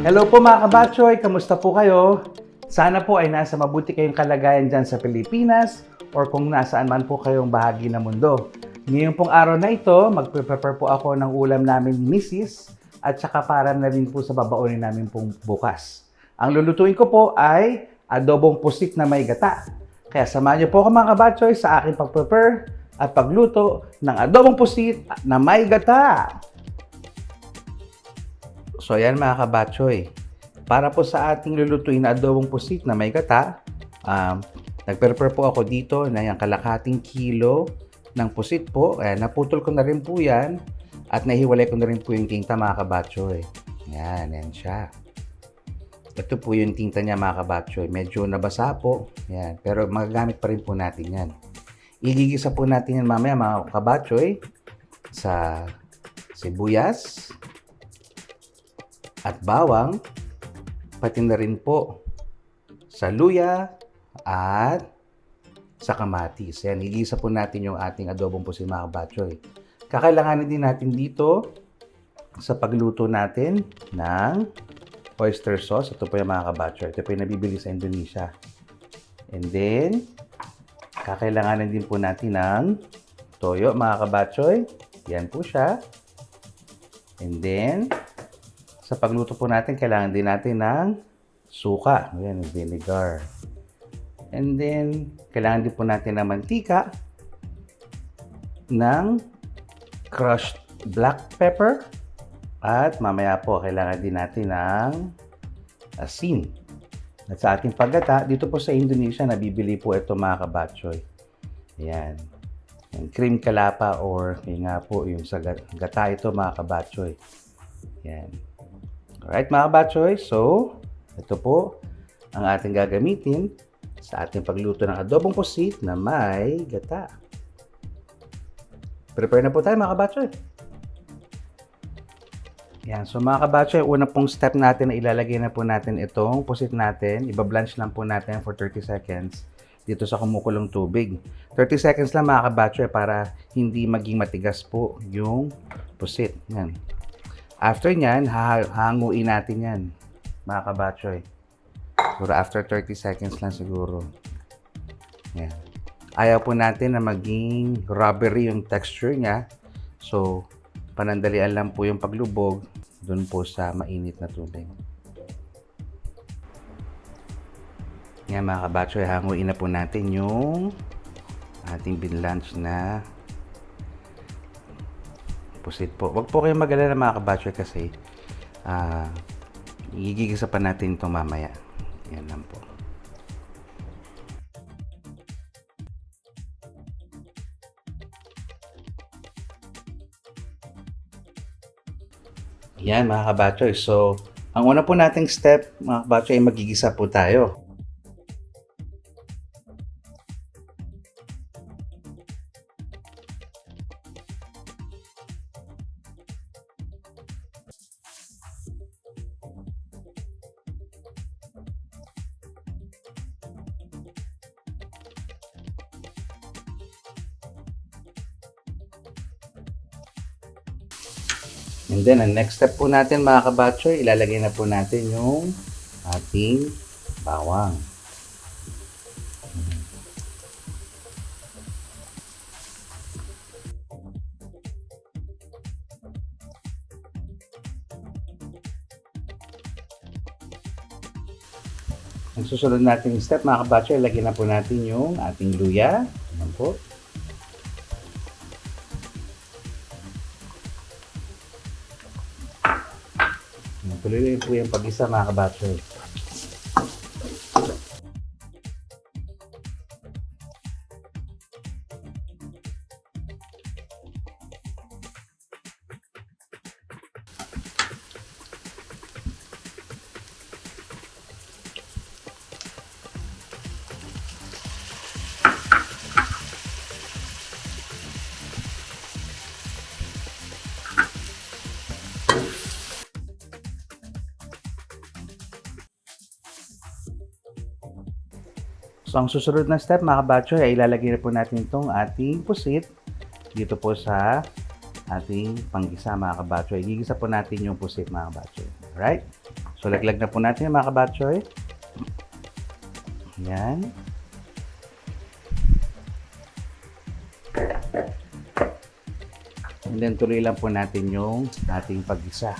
Hello po mga kabatchoy, kamusta po kayo? Sana po ay nasa mabuti kayong kalagayan dyan sa Pilipinas or kung nasaan man po kayong bahagi ng mundo. Ngayon pong araw na ito, magpe-prepare po ako ng ulam namin Mrs. at saka para na rin po sa babaonin namin pong bukas. Ang lulutuin ko po ay adobong pusit na may gata. Kaya samahan niyo po ako mga kabatchoy sa aking pag-prepare at pagluto ng adobong pusit na may gata. So ayan mga kabatchoy, para po sa ating lulutuin na adobong pusit na may gata, um, nag-prepare po ako dito na yung kalakating kilo ng pusit po. Ayan, naputol ko na rin po yan at nahiwalay ko na rin po yung tinta mga kabatchoy. Yan, yan siya. Ito po yung tinta niya mga kabatchoy. Medyo nabasa po. Yan. Pero magagamit pa rin po natin yan. Igigisa po natin yan mamaya mga kabatchoy sa sibuyas at bawang, pati na rin po sa luya at sa kamatis. Yan, igisa po natin yung ating adobong pusin mga kabatchoy. Kakailanganin din natin dito sa pagluto natin ng oyster sauce. Ito po yung mga kabatchoy. Ito po yung nabibili sa Indonesia. And then, kakailanganin din po natin ng toyo mga kabatchoy. Yan po siya. And then, sa pagluto po natin, kailangan din natin ng suka. Ayan, vinegar. And then, kailangan din po natin ng mantika, ng crushed black pepper, at mamaya po, kailangan din natin ng asin. At sa ating paggata, dito po sa Indonesia, nabibili po ito mga kabatchoy. Ayan. Yung cream kalapa or yung nga po, yung sa gat- gata ito mga kabatchoy. Ayan. Alright mga kabatchoy, so ito po ang ating gagamitin sa ating pagluto ng adobong pusit na may gata. Prepare na po tayo mga kabatchoy. Yan, so mga kabatchoy, una pong step natin na ilalagay na po natin itong pusit natin. Iba-blanch lang po natin for 30 seconds dito sa kumukulong tubig. 30 seconds lang mga kabatchoy para hindi maging matigas po yung pusit. Yan. After nyan, ha- hanguin natin yan, mga kabatchoy. Siguro after 30 seconds lang siguro. Yan. Ayaw po natin na maging rubbery yung texture niya. So, panandalian lang po yung paglubog dun po sa mainit na tubig. Yan mga kabatchoy, hanguin na po natin yung ating binlanch na pusit po. Huwag po kayong mag-alala mga kabatchoy kasi ah igigisa pa natin ito mamaya. Yan lang po. Yan mga kabatchoy. So, ang una po nating step mga kabatchoy ay magigisa po tayo. And then, ang next step po natin mga kabatchoy, ilalagay na po natin yung ating bawang. Ang susunod nating step mga kabatchoy, ilagay na po natin yung ating luya. Ayan po. Tuloy po yung pag-isa mga kabatchoy. So, ang susunod na step, mga kabatchoy, ay ilalagay na po natin itong ating pusit dito po sa ating panggisa, mga kabatchoy. Gigisa po natin yung pusit, mga kabatchoy. Alright? So, laglag na po natin yung mga kabatchoy. Yan. And then, tuloy lang po natin yung ating pag-isa.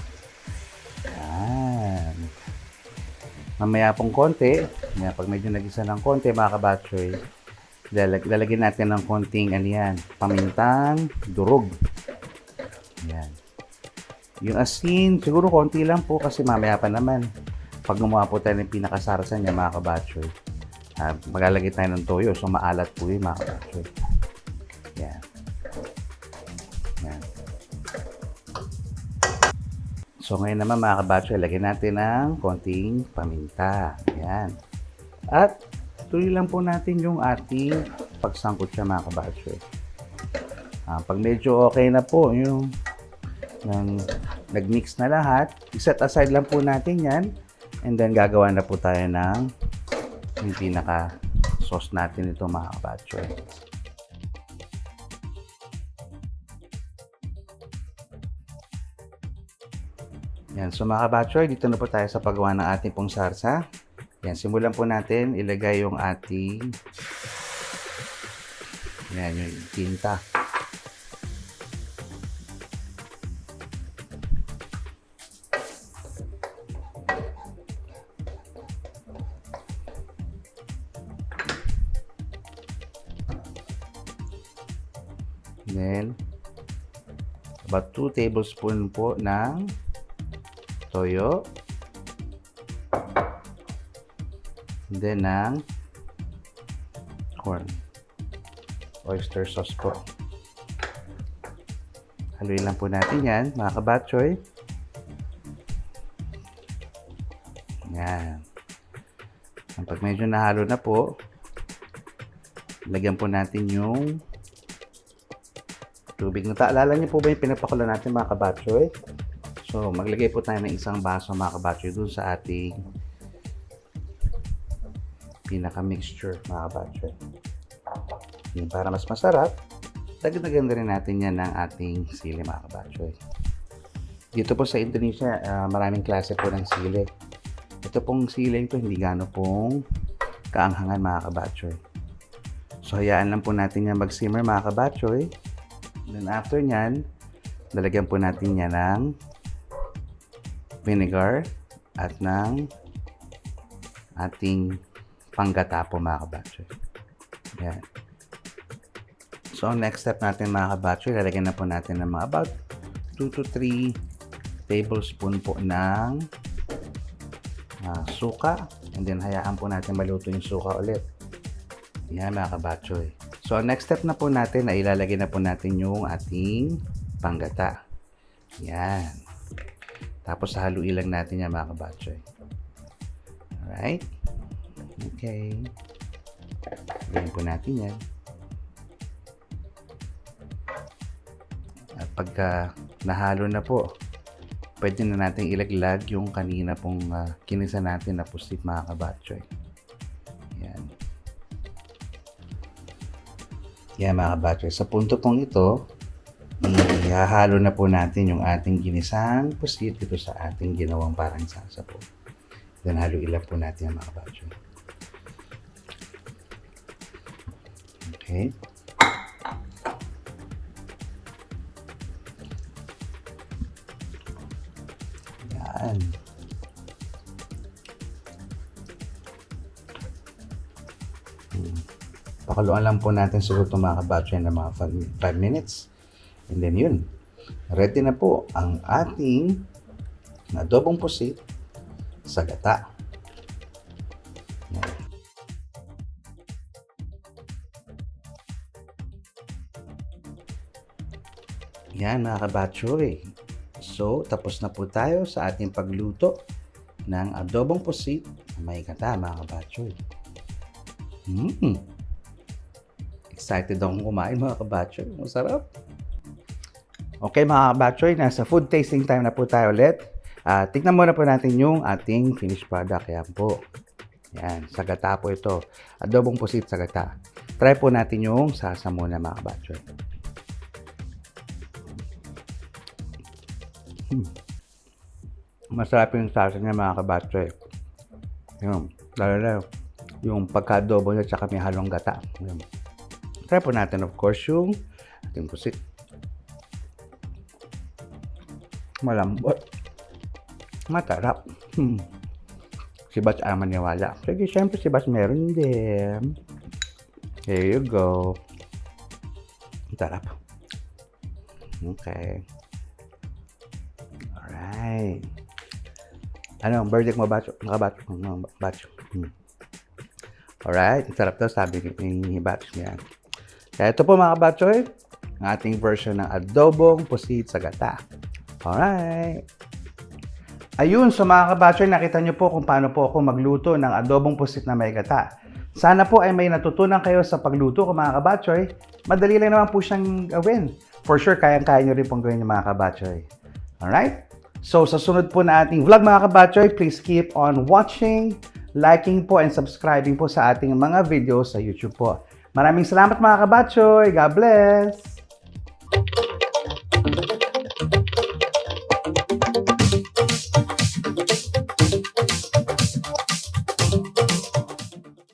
Yan. Mamaya pong konti, mamaya pag medyo nag-isa ng konti, mga kabatchoy, lalag lalagyan natin ng konting, ano yan, pamintang durog. Yan. Yung asin, siguro konti lang po kasi mamaya pa naman. Pag gumawa po tayo ng pinakasarsa niya, mga kabatchoy, uh, maglalagay tayo ng toyo. So, maalat po yun, mga kabatchoy. Yan. So, ngayon naman, mga kabatchoy, lagyan natin ng konting paminta. Yan. At, tuloy lang po natin yung ating pagsangkot siya, mga kabatchoy. Ah, pag medyo okay na po, yung ng nag-mix na lahat, set aside lang po natin yan and then gagawa na po tayo ng yung pinaka sauce natin ito mga kabatchoy. Yan, so mga kabatchoy, dito na po tayo sa paggawa ng ating pong sarsa. Yan, simulan po natin ilagay yung ating yan, yung tinta. Then, about 2 tablespoon po ng toyo. Then ng corn. Oyster sauce po. Haluin lang po natin yan, mga kabatchoy. Yan. Pag medyo nahalo na po, lagyan po natin yung tubig na taalala niyo po ba yung pinapakulo natin mga kabatchoy? So, maglagay po tayo ng isang baso mga kabatchoy dun sa ating pinaka-mixture mga kabatchoy. Yung para mas masarap, dagdagan na rin natin yan ng ating sili mga kabatchoy. Dito po sa Indonesia, ah, maraming klase po ng sili. Ito pong sili ito hindi gano pong kaanghangan mga kabatchoy. So, hayaan lang po natin yan mag-simmer mga kabatchoy. Then after nyan, lalagyan po natin yan ng vinegar at ng ating panggata po mga kabatchoy. Yan. So, next step natin mga kabatchoy, lalagyan na po natin ng mga about 2 to 3 tablespoon po ng ah, suka. And then, hayaan po natin maluto yung suka ulit. Yan mga kabatchoy. So, next step na po natin ay ilalagay na po natin yung ating panggata. Yan. Tapos, haluin lang natin yan mga kabatchoy. Alright. Okay. Lagyan po natin yan. At pagka nahalo na po, pwede na natin ilaglag yung kanina pong uh, kinisa natin na pusit mga kabatchoy. Yan. Yan mga kabatchoy. Sa punto pong ito, ihahalo na po natin yung ating ginisang pusit dito sa ating ginawang parang salsa po. Then halo ilan po natin yung mga kabatchoy. Okay. Yan. Hmm. Pakuluan lang po natin siguro itong mga kabatchoy ng mga 5 minutes. And then yun. Ready na po ang ating adobong pusit sa gata. Yan mga kabatchoy. So, tapos na po tayo sa ating pagluto ng adobong pusit may gata mga kabatchoy. Mm. Excited akong kumain mga kabatchoy. Masarap. Okay mga kabatchoy, nasa food tasting time na po tayo ulit. Uh, tignan muna po natin yung ating finished product. Yan po. Yan, sagata po ito. Adobong pusit sagata. Try po natin yung sasa muna mga kabatchoy. Hmm. Masarap yung salsa niya mga kabatsoy. Yun, lalo na yung pagka-adobo niya tsaka may halong gata. Yun. Try po natin of course yung ating pusit. Malambot. Matarap. Hmm. Si Bats ang maniwala. Sige, syempre si Bats meron din. Here you go. Tarap. Okay. Alright. Ano, ang verdict mo, Batch? Naka-batch? Ano, batch? Hmm. Alright, ang sarap daw sabi ni, Batch niya. Kaya ito po mga kabatchoy, ang ating version ng adobong pusit sa gata. Alright. Ayun, so mga kabatchoy, nakita niyo po kung paano po ako magluto ng adobong pusit na may gata. Sana po ay may natutunan kayo sa pagluto ko mga kabatchoy. Madali lang naman po siyang gawin. For sure, kayang-kaya niyo rin pong gawin yung mga kabatchoy. Alright? So, sa sunod po na ating vlog mga kabatchoy, please keep on watching, liking po, and subscribing po sa ating mga videos sa YouTube po. Maraming salamat mga kabatchoy. God bless!